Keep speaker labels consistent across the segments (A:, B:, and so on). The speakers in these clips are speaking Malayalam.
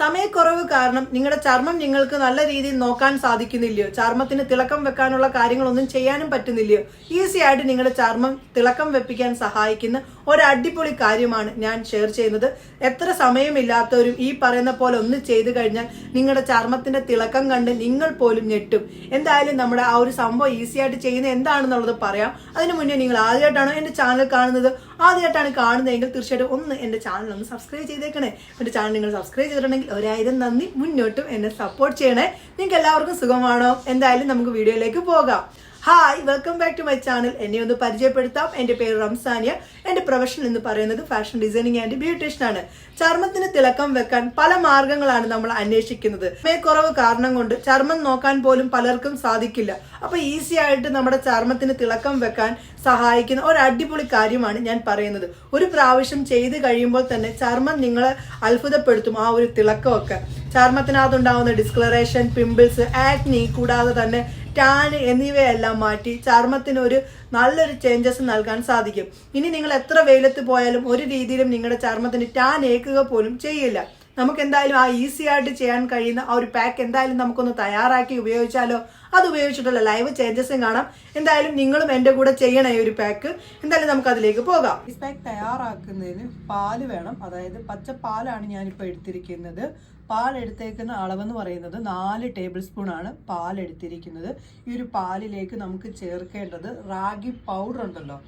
A: സമയക്കുറവ് കാരണം നിങ്ങളുടെ ചർമ്മം നിങ്ങൾക്ക് നല്ല രീതിയിൽ നോക്കാൻ സാധിക്കുന്നില്ലയോ? ചർമ്മത്തിന് തിളക്കം വെക്കാനുള്ള കാര്യങ്ങളൊന്നും ചെയ്യാനും പറ്റുന്നില്ലയോ? ഈസി ആയിട്ട് നിങ്ങളുടെ ചർമ്മം തിളക്കം വെപ്പിക്കാൻ സഹായിക്കുന്ന ഒരു അടിപൊളി കാര്യമാണ് ഞാൻ ഷെയർ ചെയ്യുന്നത്. എത്ര സമയമില്ലാത്തവരും ഈ പറയുന്ന പോലെ ഒന്ന് ചെയ്തു കഴിഞ്ഞാൽ നിങ്ങളുടെ ചർമ്മത്തിന്റെ തിളക്കം കണ്ട് നിങ്ങൾ പോലും ഞെട്ടും. എന്തായാലും നമ്മുടെ ആ ഒരു സംഭവം ഈസി ആയിട്ട് ചെയ്യുന്നത് എന്താണെന്നുള്ളത് പറയാം. അതിനു മുന്നേ നിങ്ങൾ ആദ്യമായിട്ടാണോ എന്റെ ചാനൽ കാണുന്നത്? ആദ്യമായിട്ടാണ് കാണുന്നതെങ്കിൽ തീർച്ചയായിട്ടും ഒന്ന് എന്റെ ചാനൽ ഒന്ന് സബ്സ്ക്രൈബ് ചെയ്തേക്കണേ. എന്റെ ചാനൽ നിങ്ങൾ സബ്സ്ക്രൈബ് ചെയ്തിട്ടുണ്ടെങ്കിൽ ഒരായിരം നന്ദി. മുന്നോട്ടും എന്നെ സപ്പോർട്ട് ചെയ്യണേ. നിങ്ങൾക്ക് എല്ലാവർക്കും സുഖമാണോ? എന്തായാലും നമുക്ക് വീഡിയോയിലേക്ക് പോകാം. Hi welcome back to my channel എന്നെ ഒന്ന് പരിചയപ്പെടുത്താം. എന്റെ പേര് റംസാനിയ. എന്റെ പ്രൊഫഷൻ എന്ന് പറയുന്നത് ഫാഷൻ ഡിസൈനിങ് ആൻഡ് ബ്യൂട്ടീഷ്യൻ ആണ്. ചർമ്മത്തിന് തിളക്കം വെക്കാൻ പല മാർഗങ്ങളാണ് നമ്മൾ അന്വേഷിക്കുന്നത്. കുറവ് കാരണം കൊണ്ട് ചർമ്മം നോക്കാൻ പോലും പലർക്കും സാധിക്കില്ല. അപ്പൊ ഈസി ആയിട്ട് നമ്മുടെ ചർമ്മത്തിന് തിളക്കം വെക്കാൻ സഹായിക്കുന്ന ഒരു അടിപൊളി കാര്യമാണ് ഞാൻ പറയുന്നത്. ഒരു പ്രാവശ്യം ചെയ്ത് കഴിയുമ്പോൾ തന്നെ ചർമ്മം നിങ്ങളെ അത്ഭുതപ്പെടുത്തും ആ ഒരു തിളക്കമൊക്കെ. ചർമ്മത്തിനകത്തുണ്ടാവുന്ന ഡിസ്കളറേഷൻ പിമ്പിൾസ് ആക്നി കൂടാതെ തന്നെ ടാൻ എന്നിവയെല്ലാം മാറ്റി ചർമ്മത്തിന് ഒരു നല്ലൊരു ചേഞ്ചസ് നൽകാൻ സാധിക്കും. ഇനി നിങ്ങൾ എത്ര വെയിലത്ത് പോയാലും ഒരു രീതിയിലും നിങ്ങളുടെ ചർമ്മത്തിന് ടാൻ ഏക്കുക പോലും ചെയ്യില്ല. നമുക്ക് എന്തായാലും ആ ഈസി ആയിട്ട് ചെയ്യാൻ കഴിയുന്ന ആ ഒരു പാക്ക് എന്തായാലും നമുക്കൊന്ന് തയ്യാറാക്കി ഉപയോഗിച്ചാലോ? അത് ഉപയോഗിച്ചിട്ടുള്ള ലൈവ് ചേഞ്ചസും കാണാം. എന്തായാലും നിങ്ങളും എന്റെ കൂടെ ചെയ്യണം ഈ ഒരു പാക്ക് എന്തായാലും നമുക്ക് അതിലേക്ക് പോകാം. ഈ പാക്ക് തയ്യാറാക്കുന്നതിന് പാൽ വേണം. അതായത് പച്ച പാലാണ് ഞാനിപ്പോൾ എടുത്തിരിക്കുന്നത്. പാൽ എടുത്തേക്കുന്ന അളവെന്ന് പറയുന്നത് നാല് ടേബിൾ ആണ് പാൽ എടുത്തിരിക്കുന്നത് ഈ ഒരു പാലിലേക്ക് നമുക്ക് ചേർക്കേണ്ടത് റാഗി പൗഡർ ഉണ്ടല്ലോ.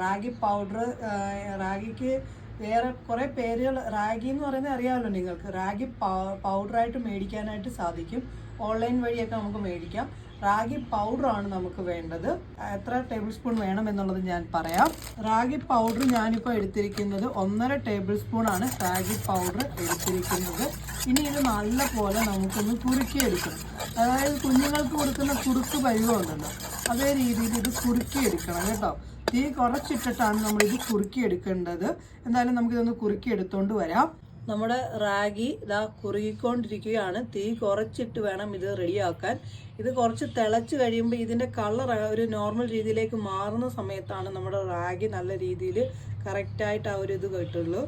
A: റാഗി പൗഡർ റാഗിക്ക് വേറെ കുറേ പേരുകൾ റാഗി എന്ന് പറയുന്നത് അറിയാമല്ലോ നിങ്ങൾക്ക്. റാഗി പൗഡറായിട്ട് മേടിക്കാനായിട്ട് സാധിക്കും. ഓൺലൈൻ വഴിയൊക്കെ നമുക്ക് മേടിക്കാം. റാഗി പൗഡറാണ് നമുക്ക് വേണ്ടത്. എത്ര ടേബിൾ സ്പൂൺ വേണം എന്നുള്ളത് ഞാൻ പറയാം. റാഗി പൗഡർ ഞാനിപ്പോൾ എടുത്തിരിക്കുന്നത് ഒന്നര ടേബിൾ സ്പൂൺ ആണ് റാഗി പൗഡർ എടുത്തിരിക്കുന്നത്. ഇനി ഇത് നല്ല പോലെ നമുക്കൊന്ന് കുറുക്കിയെടുക്കണം അതായത് കുഞ്ഞുങ്ങൾക്ക് കൊടുക്കുന്ന കുറുക്ക് പരുവമുണ്ടല്ലോ അതേ രീതിയിൽ ഇത് കുറുക്കിയെടുക്കണം കേട്ടോ. തീ കുറച്ചിട്ടിട്ടാണ് നമ്മൾ ഇത് കുറുക്കിയെടുക്കേണ്ടത്. എന്തായാലും നമുക്കിതൊന്ന് കുറുക്കിയെടുത്തോണ്ട് വരാം. നമ്മുടെ റാഗി ഇതാ കുറുകിക്കൊണ്ടിരിക്കുകയാണ്. തീ കുറച്ചിട്ട് വേണം ഇത് റെഡിയാക്കാൻ. ഇത് കുറച്ച് തിളച്ച് കഴിയുമ്പോൾ ഇതിന്റെ കളർ ഒരു നോർമൽ രീതിയിലേക്ക് മാറുന്ന സമയത്താണ് നമ്മുടെ റാഗി നല്ല രീതിയിൽ കറക്റ്റായിട്ട് ആ ഒരു ഇത് കിട്ടുള്ളൂ.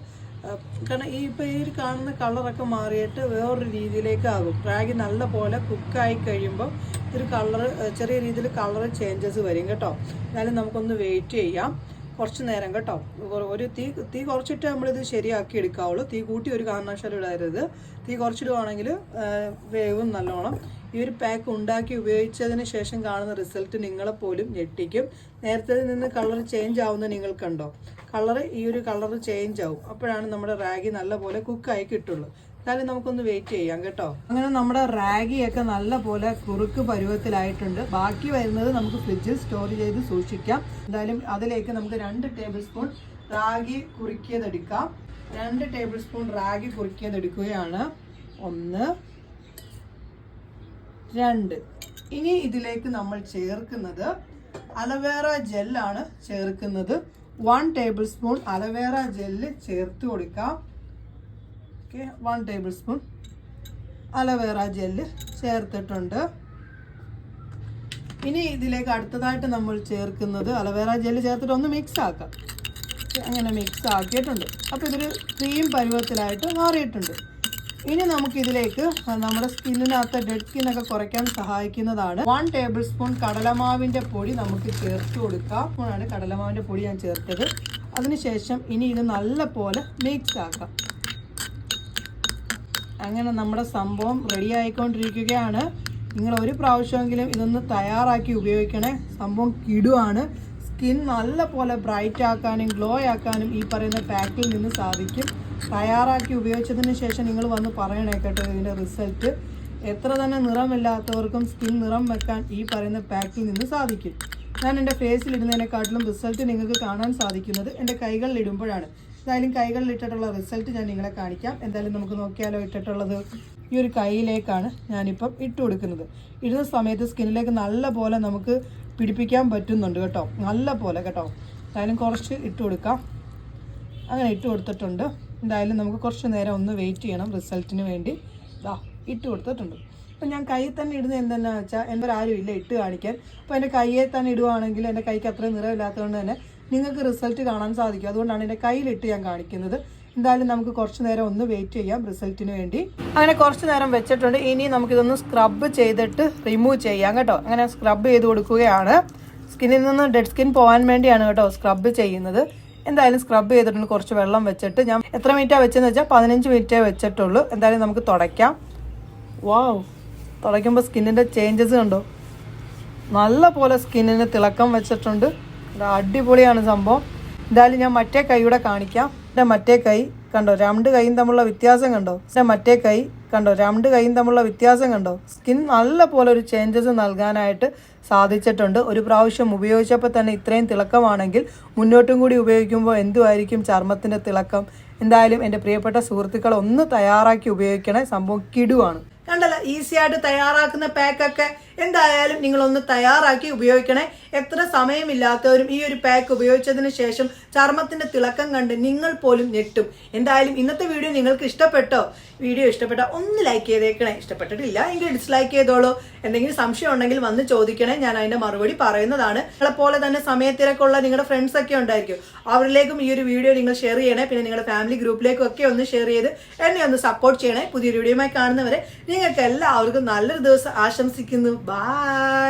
A: കാരണം ഈ ഇപ്പോൾ ഈ ഒരു കാണുന്ന കളറൊക്കെ മാറിയിട്ട് വേറൊരു രീതിയിലേക്ക് ആകും. റാഗി നല്ല പോലെ കുക്കായി കഴിയുമ്പോൾ ഒരു കളർ ചെറിയ രീതിയിൽ കളർ ചേഞ്ചസ് വരും കേട്ടോ. എന്നാലും നമുക്കൊന്ന് വെയിറ്റ് ചെയ്യാം. കുറച്ച് നേരം കേട്ടോ. ഒരു- തീ തീ കുറച്ചിട്ട് നമ്മളിത് ശരിയാക്കി എടുക്കാവുള്ളൂ. തീ കൂട്ടി ഒരു കാരണവശാലും ഇടരുത്. തീ കുറച്ചിടുവാണെങ്കിൽ വേവും നല്ലോണം. ഈ ഒരു പാക്ക് ഉണ്ടാക്കി ഉപയോഗിച്ചതിന് ശേഷം കാണുന്ന റിസൾട്ട് നിങ്ങളെ പോലും ഞെട്ടിക്കും. നേരത്തെ നിന്ന് കളർ ചേഞ്ച് ആവുന്നത് നിങ്ങൾ കണ്ടോ കളർ ഈ ഒരു കളർ ചേഞ്ച് ആവും. അപ്പോഴാണ് നമ്മുടെ റാഗി നല്ലപോലെ കുക്കായി കിട്ടുള്ളൂ. എന്തായാലും നമുക്കൊന്ന് വെയിറ്റ് ചെയ്യാം കേട്ടോ. അങ്ങനെ നമ്മുടെ റാഗിയൊക്കെ നല്ല പോലെ കുറുക്ക് പരുവത്തിലായിട്ടുണ്ട്. ബാക്കി വരുന്നത് നമുക്ക് ഫ്രിഡ്ജിൽ സ്റ്റോർ ചെയ്ത് സൂക്ഷിക്കാം. എന്തായാലും അതിലേക്ക് നമുക്ക് രണ്ട് ടേബിൾ സ്പൂൺ റാഗി കുറുക്കിയതെടുക്കാം. രണ്ട് ടേബിൾ സ്പൂൺ റാഗി കുറുക്കിയതെടുക്കുകയാണ്. ഒന്ന് രണ്ട്. ഇനി ഇതിലേക്ക് നമ്മൾ ചേർക്കുന്നത് അലവേറ ജെല്ലാണ് ചേർക്കുന്നത്. One tablespoon aloe vera gel ചേർത്ത് കൊടുക്കാം. Okay one tablespoon aloe vera gel ചേർത്തിട്ടുണ്ട്. ഇനി ഇതിലേക്ക് അടുത്തതായിട്ട് നമ്മൾ ചേർക്കുന്നത് അലവേറ ജെല്ല് ചേർത്തിട്ട് ഒന്ന് മിക്സ് ആക്കാം. അങ്ങനെ മിക്സ് ആക്കിയിട്ടുണ്ട്. അപ്പോൾ ഇതൊരു ക്രീം പരുവത്തിലായിട്ട് മാറിയിട്ടുണ്ട്. ഇനി നമുക്കിതിലേക്ക് നമ്മുടെ സ്കിന്നിനകത്ത് ഡെഡ് സ്കിന്നൊക്കെ കുറയ്ക്കാൻ സഹായിക്കുന്നതാണ്. വൺ ടേബിൾ സ്പൂൺ കടലമാവിന്റെ പൊടി നമുക്ക് ചേർത്ത് കൊടുക്കാം. സ്പൂണാണ് കടലമാവിന്റെ പൊടി ഞാൻ ചേർത്തത്. അതിനുശേഷം ഇനി ഇത് നല്ല പോലെ മിക്സ് ആക്കാം. അങ്ങനെ നമ്മുടെ സംഭവം റെഡി ആയിക്കൊണ്ടിരിക്കുകയാണ്. നിങ്ങൾ ഒരു പ്രാവശ്യമെങ്കിലും ഇതൊന്ന് തയ്യാറാക്കി ഉപയോഗിക്കണേ. സംഭവം കിടുവാണ്. സ്കിൻ നല്ല പോലെ ബ്രൈറ്റ് ആക്കാനും ഗ്ലോ ആക്കാനും ഈ പറയുന്ന പാക്കിൽ നിന്ന് സാധിക്കും. തയ്യാറാക്കി ഉപയോഗിച്ചതിന് ശേഷം നിങ്ങൾ വന്ന് പറയണേ കേട്ടോ ഇതിന്റെ റിസൾട്ട്. എത്ര തന്നെ നിറമില്ലാത്തവർക്കും സ്കിൻ നിറം വെക്കാൻ ഈ പറയുന്ന പാക്കിൽ നിന്ന് സാധിക്കും. ഞാൻ എന്റെ ഫേസിൽ ഇടുന്നതിനെക്കാട്ടിലും റിസൾട്ട് നിങ്ങൾക്ക് കാണാൻ സാധിക്കുന്നത് എന്റെ കൈകളിൽ ഇടുമ്പോഴാണ്. എന്തായാലും കൈകളിൽ ഇട്ടിട്ടുള്ള റിസൾട്ട് ഞാൻ നിങ്ങളെ കാണിക്കാം. എന്തായാലും നമുക്ക് നോക്കിയാലോ ഇട്ടിട്ടുള്ളത്. ഈ ഒരു കൈയിലേക്കാണ് ഞാനിപ്പം ഇട്ട് കൊടുക്കുന്നത്. ഇടുന്ന സമയത്ത് സ്കിന്നിലേക്ക് നല്ല പോലെ നമുക്ക് പിടിപ്പിക്കാൻ പറ്റുന്നുണ്ട് കേട്ടോ. നല്ല പോലെ കേട്ടോ. എന്തായാലും കുറച്ച് ഇട്ട് കൊടുക്കാം. അങ്ങനെ ഇട്ട് കൊടുത്തിട്ടുണ്ട്. എന്തായാലും നമുക്ക് കുറച്ച് നേരം ഒന്ന് വെയിറ്റ് ചെയ്യണം റിസൾട്ടിന് വേണ്ടി. ഇതാ ഇട്ട് കൊടുത്തിട്ടുണ്ട്. അപ്പം ഞാൻ കയ്യിൽ തന്നെ ഇടുന്നത് എന്തെന്നാ വെച്ചാൽ എന്റെ ആരും ഇല്ല ഇട്ട് കാണിക്കാൻ. അപ്പോൾ എന്റെ കയ്യെ തന്നെ ഇടുവാണെങ്കിൽ എന്റെ കൈക്ക് അത്രയും നിറമില്ലാത്തതുകൊണ്ട് തന്നെ നിങ്ങൾക്ക് റിസൾട്ട് കാണാൻ സാധിക്കും. അതുകൊണ്ടാണ് എന്റെ കയ്യിലിട്ട് ഞാൻ കാണിക്കുന്നത്. എന്തായാലും നമുക്ക് കുറച്ച് നേരം ഒന്ന് വെയിറ്റ് ചെയ്യാം റിസൾട്ടിന് വേണ്ടി. അങ്ങനെ കുറച്ച് നേരം വെച്ചിട്ടുണ്ട്. ഇനി നമുക്കിതൊന്ന് സ്ക്രബ് ചെയ്തിട്ട് റിമൂവ് ചെയ്യാം കേട്ടോ. അങ്ങനെ സ്ക്രബ് ചെയ്ത് കൊടുക്കുകയാണ്. സ്കിന്നിൽ നിന്ന് ഡെഡ് സ്കിൻ പോകാൻ വേണ്ടിയാണ് കേട്ടോ സ്ക്രബ് ചെയ്യുന്നത്. എന്തായാലും സ്ക്രബ് ചെയ്തിട്ടുണ്ട്. കുറച്ച് വെള്ളം വെച്ചിട്ട് ഞാൻ എത്ര മിനിറ്റാണ് വെച്ചെന്ന് വെച്ചാൽ പതിനഞ്ച് മിനിറ്റേ വെച്ചിട്ടുള്ളൂ. എന്തായാലും നമുക്ക് തുടയ്ക്കാം. വാവ് തുടയ്ക്കുമ്പോൾ സ്കിന്നിന്റെ ചേഞ്ചസ് കണ്ടോ? നല്ല പോലെ സ്കിന്നിന് തിളക്കം വെച്ചിട്ടുണ്ട്. അടിപൊളിയാണ് സംഭവം. എന്തായാലും ഞാൻ മറ്റേ കൈയുടെ കാണിക്കാം. എന്റെ മറ്റേ കൈ കണ്ടോ? രണ്ട് കൈയും തമ്മിലുള്ള വ്യത്യാസം കണ്ടോ? എന്റെ മറ്റേ കൈ കണ്ടോ? രണ്ട് കൈയും തമ്മിലുള്ള വ്യത്യാസം കണ്ടോ? സ്കിൻ നല്ല പോലെ ഒരു ചേഞ്ചസ് നൽകാനായിട്ട് സാധിച്ചിട്ടുണ്ട്. ഒരു പ്രാവശ്യം ഉപയോഗിച്ചപ്പോൾ തന്നെ ഇത്രയും തിളക്കമാണെങ്കിൽ മുന്നോട്ടും കൂടി ഉപയോഗിക്കുമ്പോൾ എന്തുമായിരിക്കും ചർമ്മത്തിന്റെ തിളക്കം? എന്തായാലും എന്റെ പ്രിയപ്പെട്ട സുഹൃത്തുക്കൾ ഒന്ന് തയ്യാറാക്കി ഉപയോഗിക്കണേ. സംഭവം കിടുവാണ്. കണ്ടല്ലോ ഈസി ആയിട്ട് തയ്യാറാക്കുന്ന പാക്കൊക്കെ എന്തായാലും നിങ്ങളൊന്ന് തയ്യാറാക്കി ഉപയോഗിക്കണേ. എത്ര സമയമില്ലാത്തവരും ഈ ഒരു പാക്ക് ഉപയോഗിച്ചതിന് ശേഷം ചർമ്മത്തിന്റെ തിളക്കം കണ്ട് നിങ്ങൾ പോലും ഞെട്ടും. എന്തായാലും ഇന്നത്തെ വീഡിയോ നിങ്ങൾക്ക് ഇഷ്ടപ്പെട്ടോ? വീഡിയോ ഇഷ്ടപ്പെട്ട ഒന്ന് ലൈക്ക് ചെയ്തേക്കണേ. ഇഷ്ടപ്പെട്ടിട്ടില്ല എങ്കിൽ ഡിസ്ലൈക്ക് ചെയ്തോളൂ. എന്തെങ്കിലും സംശയം ഉണ്ടെങ്കിൽ വന്ന് ചോദിക്കണേ. ഞാൻ അതിന്റെ മറുപടി പറയുന്നതാണ്. പോലെ തന്നെ സമയത്തിരക്കുള്ള നിങ്ങളുടെ ഫ്രണ്ട്സ് ഒക്കെ ഉണ്ടായിരിക്കും. അവരിലേക്കും ഈ ഒരു വീഡിയോ നിങ്ങൾ ഷെയർ ചെയ്യണേ. പിന്നെ നിങ്ങളുടെ ഫാമിലി ഗ്രൂപ്പിലേക്കും ഒക്കെ ഒന്ന് ഷെയർ ചെയ്ത് എന്നെ ഒന്ന് സപ്പോർട്ട് ചെയ്യണേ. പുതിയൊരു വീഡിയോയുമായി കാണുന്നവരെ. നിങ്ങൾക്ക് എല്ലാവർക്കും നല്ലൊരു ദിവസം ആശംസിക്കുന്നു. Bye.